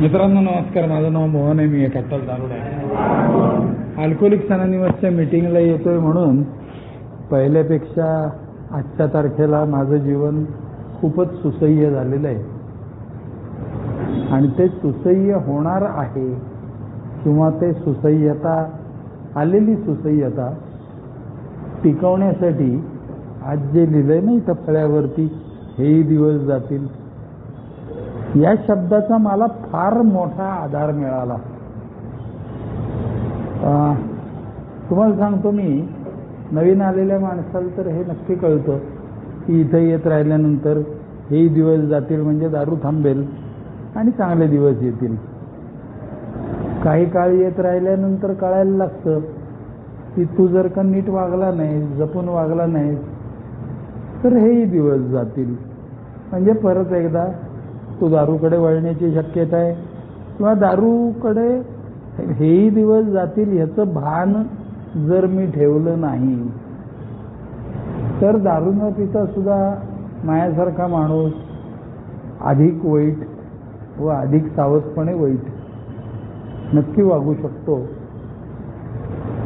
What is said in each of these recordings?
मित्रांनो नमस्कार. माझं नाव मोहन आहे. मी एक अट्टल दारुड आहे. अल्कोहोलिक सणानिवासच्या मिटिंगला येतोय म्हणून पहिल्यापेक्षा आजच्या तारखेला माझं जीवन खूपच सुसह्य झालेलं आहे. आणि ते सुसह्य होणार आहे किंवा ते सुसह्यता आलेली सुसह्यता टिकवण्यासाठी आज जे लिहिलंय ना इथं फळ्यावरती हेही दिवस जातील. या शब्दाचा मला फार मोठा आधार मिळाला. तुम्हाला सांगतो मी नवीन आलेल्या माणसाला तर हे नक्की कळतं की इथं येत राहिल्यानंतर हे दिवस जातील म्हणजे दारू थांबेल आणि चांगले दिवस येतील. काही काळ येत राहिल्यानंतर कळायला लागतं की तू जर का नीट वागला नाही जपून वागला नाही तर हेही दिवस जातील. म्हणजे परत एकदा तो दारूकडे वळण्याची शक्यता आहे. किंवा दारूकडे हेही दिवस जातील ह्याचं भान जर मी ठेवलं नाही तर दारू न पिता सुद्धा माझ्यासारखा माणूस अधिक वाईट व अधिक सावधपणे वाईट नक्की वागू शकतो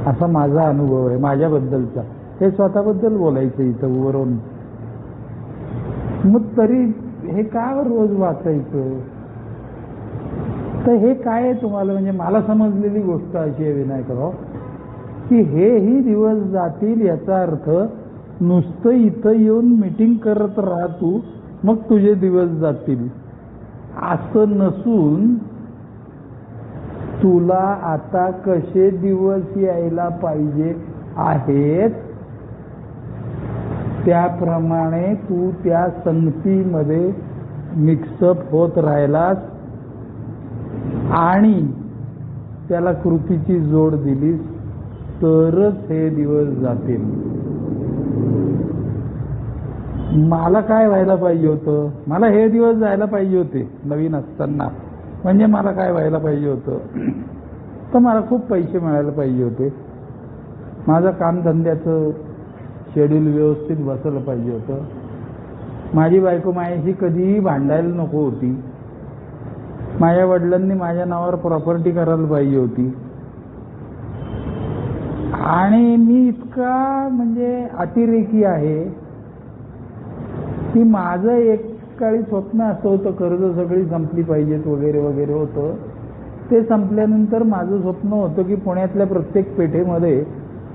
असा माझा अनुभव आहे माझ्याबद्दलचा. हे स्वतःबद्दल बोलायचं इथं वरून. मग तरी हे का रोज वाचायचं? तर हे काय आहे तुम्हाला? म्हणजे मला समजलेली गोष्ट अशी आहे विनायकराव की हेही दिवस जातील याचा अर्थ नुसतं इथं येऊन मिटिंग करत राहा तू मग तुझे दिवस जातील. असं नसून तुला आता कसे दिवस यायला पाहिजे आहेत त्याप्रमाणे तू त्या संगतीमध्ये मिक्सअप होत राहिलास आणि त्याला कृतीची जोड दिलीस तरच हे दिवस जातील. मला काय व्हायला पाहिजे होतं? मला हे दिवस जायला पाहिजे होते नवीन असताना. म्हणजे मला काय व्हायला पाहिजे होतं? तर मला खूप पैसे मिळायला पाहिजे होते. माझं कामधंद्याचं शेड्यूल व्यवस्थित बसलं पाहिजे होतं. माझी बायको माझ्याशी कधीही भांडायला नको होती. माझ्या वडिलांनी माझ्या नावावर प्रॉपर्टी करायला पाहिजे होती. आणि मी इतका म्हणजे अतिरेकी आहे की माझं एक काळी स्वप्न असं होतं कर्ज सगळी संपली पाहिजेत वगैरे वगैरे होतं. ते संपल्यानंतर माझं स्वप्न होतं की पुण्यातल्या प्रत्येक पेठेमध्ये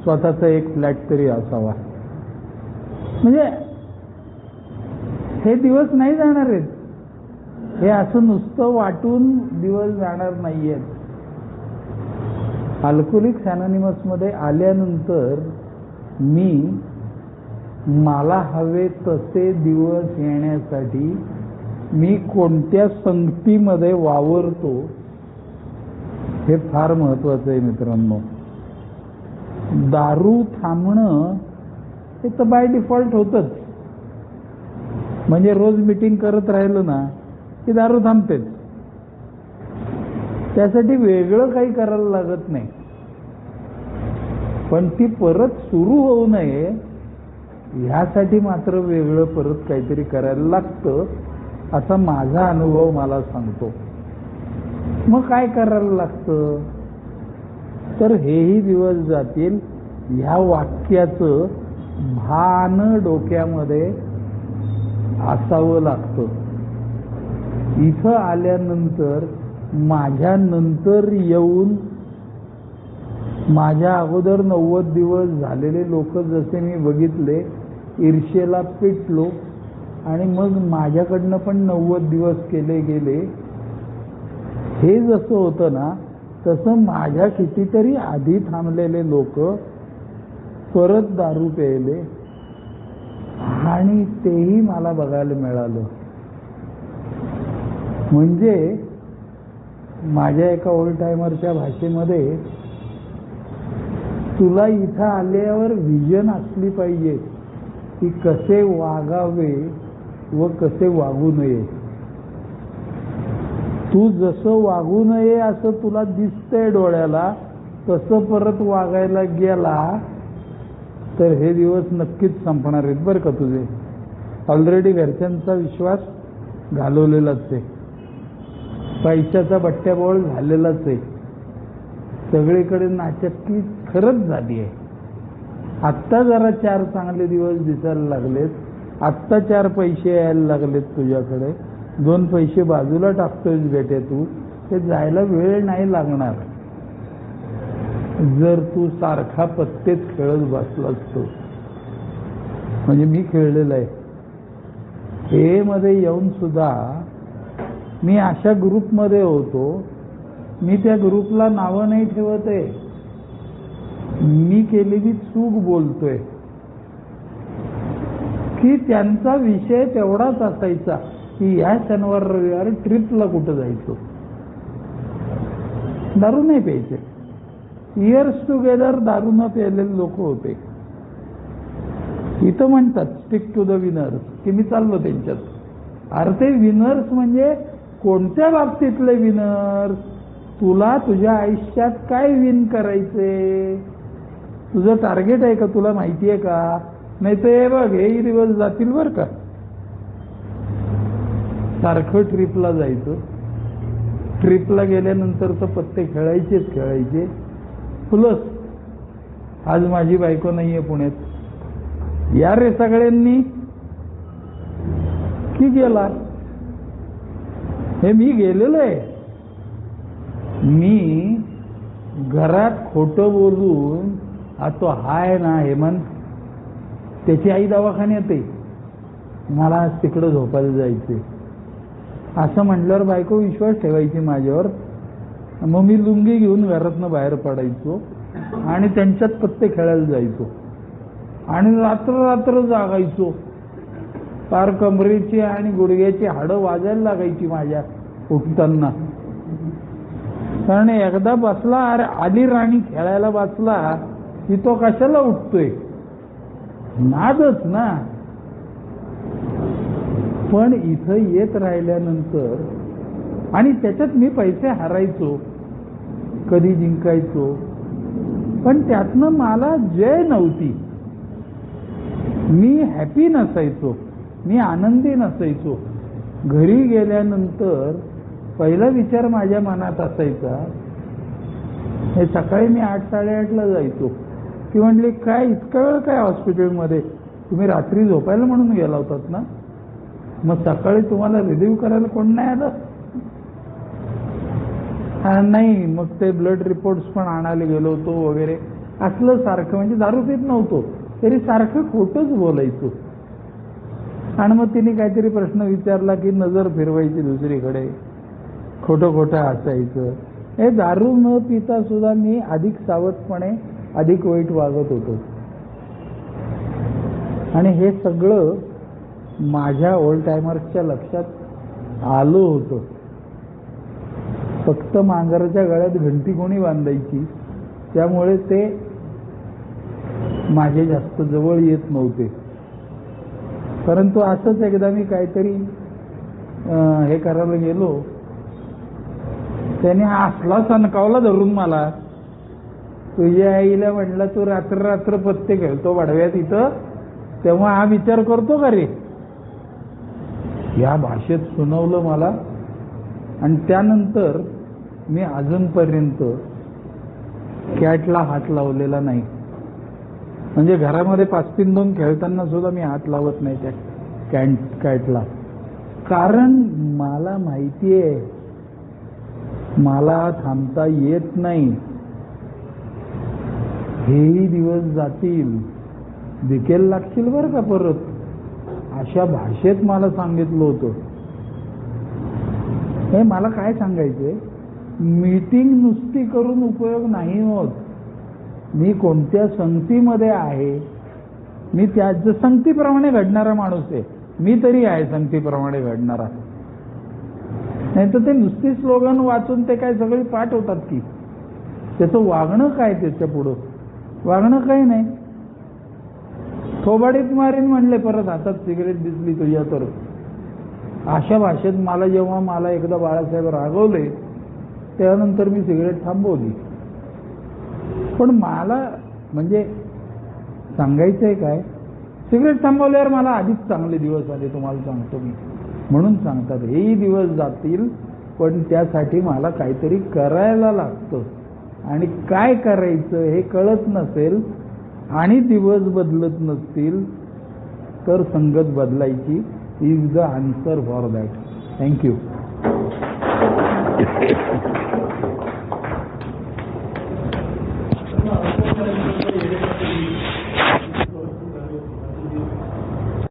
स्वतःचा एक फ्लॅट तरी असावा. म्हणजे हे दिवस नाही जाणार आहेत. हे असं नुसतं वाटून दिवस जाणार नाहीयेत. अल्कोहोलिक सॅनॉनिमसमध्ये आल्यानंतर मी मला हवे तसे दिवस येण्यासाठी मी कोणत्या संगतीमध्ये वावरतो हे फार महत्वाचं आहे मित्रांनो. दारू थांबणं हे तर बाय डिफॉल्ट होतच. म्हणजे रोज मिटिंग करत राहिलं ना की दारू थांबतेच. त्यासाठी वेगळं काही करायला लागत नाही. पण ती परत सुरू होऊ नये ह्यासाठी मात्र वेगळं परत काहीतरी करायला लागतं असा माझा अनुभव मला सांगतो. मग काय करायला लागतं? तर हेही दिवस जातील ह्या वाक्याचं भान डोक्यामध्ये असावं लागतं. इथं आल्यानंतर माझ्या नंतर येऊन माझ्या अगोदर नव्वद दिवस झालेले लोक जसे मी बघितले ईर्षेला पिटलो आणि मग माझ्याकडनं पण नव्वद दिवस केले गेले. हे जसं होतं ना तसं माझ्या कितीतरी आधी थांबलेले लोक परत दारू प्यायले आणि तेही मला बघायला मिळालं. म्हणजे माझ्या एका ओल्ड टायमरच्या भाषेमध्ये तुला इथं आल्यावर विजन असली पाहिजे की कसे वागावे व कसे वागू नये. तू जसं वागू नये असं तुला दिसतंय डोळ्याला तसं परत वागायला गेला तर हे दिवस नक्कीच संपणार आहेत बरं का तुझे. ऑलरेडी घरच्यांचा विश्वास घालवलेलाच आहे. पैशाचा बट्ट्याबोळ झालेलाच आहे. सगळीकडे नाचक्की खरंच झाली आहे. आत्ता जरा चार चांगले दिवस दिसायला लागलेत. आत्ता चार पैसे यायला लागलेत तुझ्याकडे. दोन पैसे बाजूला टाकतोयस बेटे तू. ते जायला वेळ नाही लागणार. जर तू सारखा पत्तेच खेळत बसलास तो म्हणजे मी खेळलेलं आहे. हे मध्ये येऊन सुद्धा मी अशा ग्रुपमध्ये होतो. मी त्या ग्रुपला नावं नाही ठेवत आहे. मी केलेली चूक बोलतोय. की त्यांचा विषय तेवढाच असायचा की या शनिवार रविवार ट्रिपला कुठं जायचो? दारू नाही प्यायचे. इयर्स टुगेदर दारूनं न प्यायलेले लोक होते. इथं म्हणतात स्टिक टू द विनर्स की मी चाललो त्यांच्यात. अरे ते विनर्स म्हणजे कोणत्या बाबतीतले विनर्स तुला तुझ्या आयुष्यात काय विन करायचे? तुझं टार्गेट आहे का? तुला माहिती आहे का? नाही ते बघ हे दिवस जातील बरं का? सारखं ट्रिपला जायचं. ट्रिपला गेल्यानंतर तर पत्ते खेळायचेच खेळायचे. प्लस आज माझी बायको नाहीये पुण्यात. या रे सगळ्यांनी की गेला हे मी गेलेलो आहे. मी घरात खोटं बोलून आता तो हाय ना हेमंत. त्याची आई दवाखान्यात आहे. मला आज तिकडं झोपायला जायचे असं म्हटल्यावर बायको विश्वास ठेवायची माझ्यावर. मग मी लुंगी घेऊन घरातनं बाहेर पडायचो आणि त्यांच्यात पत्ते खेळायला जायचो. आणि रात्र रात्र जागायचो. पार कमरेची आणि गुडघ्याची हाडं वाजायला लागायची माझ्या उठताना कारण एकदा बसला अरे आली राणी खेळायला बसला की तो कशाला उठतोय? नादच ना. पण इथं येत राहिल्यानंतर आणि त्याच्यात मी पैसे हरायचो. कधी जिंकायचो? पण त्यातनं मला जय नव्हती. मी हॅपी नसायचो. मी आनंदी नसायचो. घरी गेल्यानंतर पहिला विचार माझ्या मनात असायचा हे सकाळी मी आठ साडेआठला जायचो. ती म्हणली काय इतका वेळ काय हॉस्पिटलमध्ये? तुम्ही रात्री झोपायला म्हणून गेला होतात ना? मग सकाळी तुम्हाला रिलीव्ह करायला कोण नाही आलं? नाही मग ते ब्लड रिपोर्ट्स पण आणायला गेलो होतो वगैरे. असलं सारखं म्हणजे दारू पीत नव्हतो. तरी सारखं खोटंच बोलायचो. आणि मग तिने काहीतरी प्रश्न विचारला की नजर फिरवायची दुसरीकडे. खोटं खोटं हसायचं. हे दारू न पिता सुद्धा मी अधिक सावधपणे अधिक वाईट वागत होतो. आणि हे सगळं माझ्या ओल्ड टायमर्सच्या लक्षात आलं होतं. फक्त मांजराच्या गळ्यात घंटी कोणी बांधायची? त्यामुळे ते माझे जास्त जवळ येत नव्हते. परंतु असंच एकदा मी काहीतरी हे करायला गेलो. त्याने असला सणकावला धरून मला. तुझ्या आईला म्हटलं तू रात्र रात्र पत्ते खेळतो वाढव्यात इथं तेव्हा हा विचार करतो का रे? या भाषेत सुनावलं मला. आणि त्यानंतर मी अजूनपर्यंत कॅटला हात लावलेला नाही. म्हणजे घरामध्ये पाच तीन दोन खेळताना सुद्धा मी हात लावत नाही त्या कॅट कॅटला. कारण मला माहिती आहे मला थांबता येत नाही. हेही दिवस जातील. दिकेल लागतील बरं का परत? अशा भाषेत मला सांगितलं होतं. हे मला काय सांगायचंय? मीटिंग नुसती करून उपयोग नाही होत. मी कोणत्या संगतीमध्ये आहे? मी त्या संगतीप्रमाणे घडणारा माणूस आहे. मी तरी आहे संगतीप्रमाणे घडणारा. नाही तर ते नुसती स्लोगन वाचून ते काय सगळी पाठ होतात की? त्याचं वागणं काय त्याच्या पुढं? वागणं काही नाही. थोबाडीत मारीन म्हणले परत हातात सिगरेट दिसली तुझ्या तर अशा भाषेत मला जेव्हा मला एकदा बाळासाहेब रागवले त्यानंतर मी सिगरेट थांबवली. पण मला म्हणजे सांगायचंय काय? सिगरेट थांबवल्यावर मला आधीच चांगले दिवस आले तुम्हाला सांगतो मी. म्हणून सांगतात हेही दिवस जातील पण त्यासाठी मला काहीतरी करायला लागतं. आणि काय करायचं हे कळत नसेल आणि दिवस बदलत नसतील तर संगत बदलायची is the answer for that. Thank you.